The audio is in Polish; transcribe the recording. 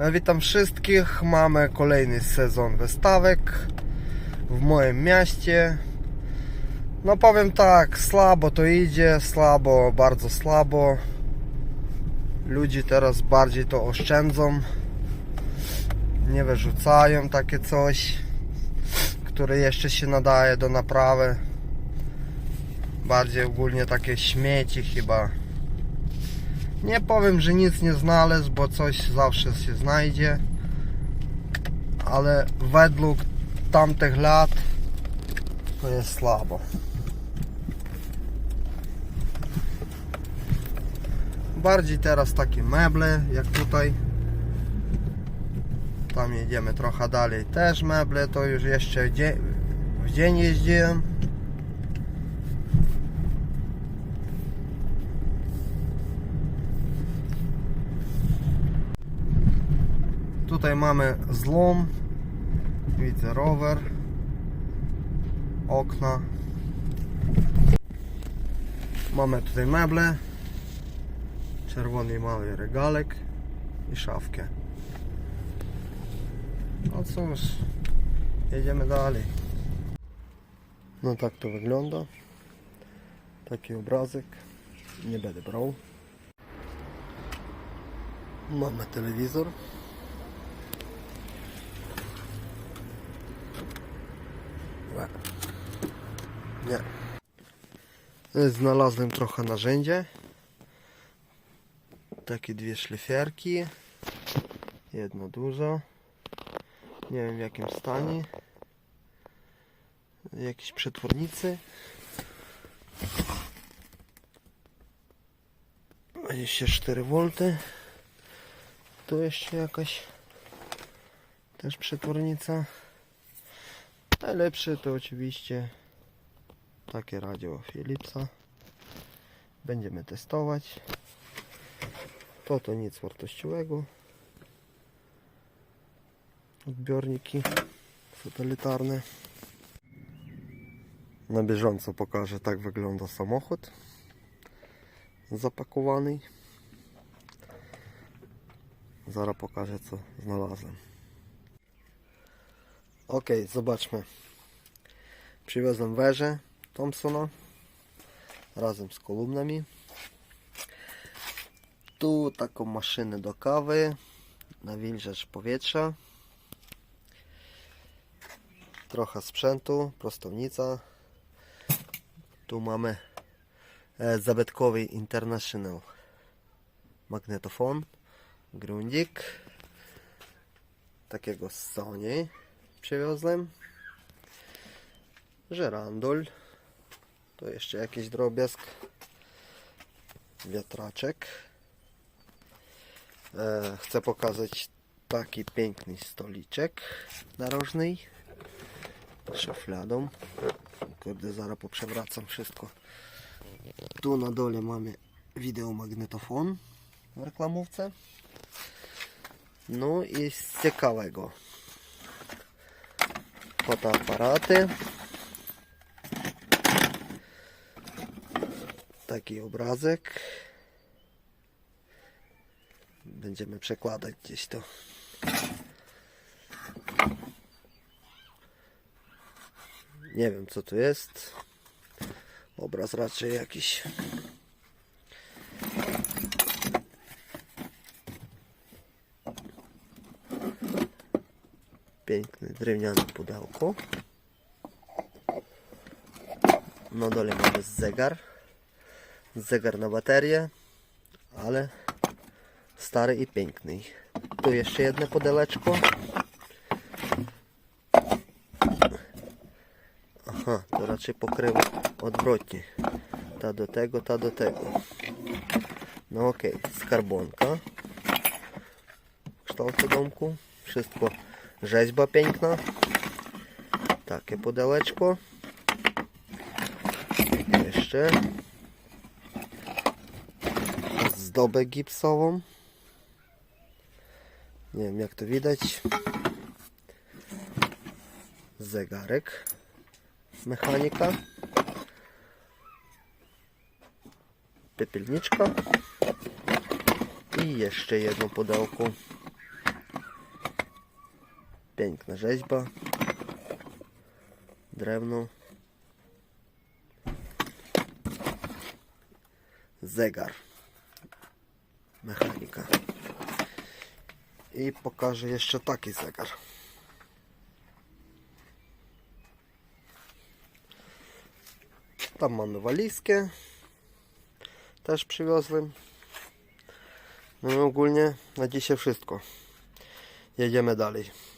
E, Witam wszystkich. Mamy kolejny sezon wystawek w moim mieście. No powiem tak, słabo to idzie, słabo, bardzo słabo. Ludzie teraz bardziej to oszczędzą. Nie wyrzucają takie coś, które jeszcze się nadaje do naprawy. Bardziej ogólnie takie śmieci chyba. Nie powiem, że nic nie znalazł, bo coś zawsze się znajdzie. Ale według tamtych lat to jest słabo. Bardziej teraz takie meble, jak tutaj. Tam jedziemy trochę dalej. Też meble, to już jeszcze w dzień, jeździłem. Tutaj mamy zlom. Widzę rower. Okna. Mamy tutaj meble. Czerwony mały regalek i szafkę. No cóż, jedziemy dalej. No tak to wygląda. Taki obrazek. Nie będę brał. Mamy telewizor. Nie. Znalazłem trochę narzędzie. Takie dwie szlifierki. Jedno dużo. Nie wiem w jakim stanie. Jakieś przetwornicy. 24 V. Tu jeszcze jakaś też przetwornica. Najlepsze to oczywiście takie radio Philipsa. Będziemy testować. To to nic wartościowego. Odbiorniki satelitarne. Na bieżąco pokażę tak wygląda samochód zapakowany. Zaraz pokażę co znalazłem. Ok, zobaczmy. Przywiozłem węże Thompsona razem z kolumnami. Tu taką maszynę do kawy, nawilżacz powietrza. Trochę sprzętu, prostownica. Tu mamy e, zabytkowy International magnetofon, grundik. Takiego Sony przywiozłem. Żerandol. Tu jeszcze jakiś drobiazg. Wiatraczek. E, chcę pokazać taki piękny stoliczek narożny. Szafladą. Kurde, zaraz poprzewracam wszystko. Tu na dole mamy wideomagnetofon w reklamówce. No i z ciekawego fotoaparaty. Taki obrazek. Będziemy przekładać gdzieś to. Nie wiem co tu jest. Obraz raczej jakiś. Piękne drewniane pudełko. Na dole mamy zegar. Zegar na baterię, ale stary i piękny. Tu jeszcze jedno pudełeczko. Aha, to raczej pokrywa odwrotnie. Ta do tego, ta do tego. No okej, skarbonka. W kształcie domku. Wszystko rzeźba piękna. Takie pudełeczko. Jeszcze. Zdobę gipsową. Nie wiem jak to widać. Zegarek. Mechanika. Pepielniczka. I jeszcze jedno pudełko. Piękna rzeźba. Drewno. Zegar. Mechanika. I pokażę jeszcze taki zegar. Tam mamy walizkę. Też przywiozłem. No i ogólnie na dzisiaj wszystko. Jedziemy dalej.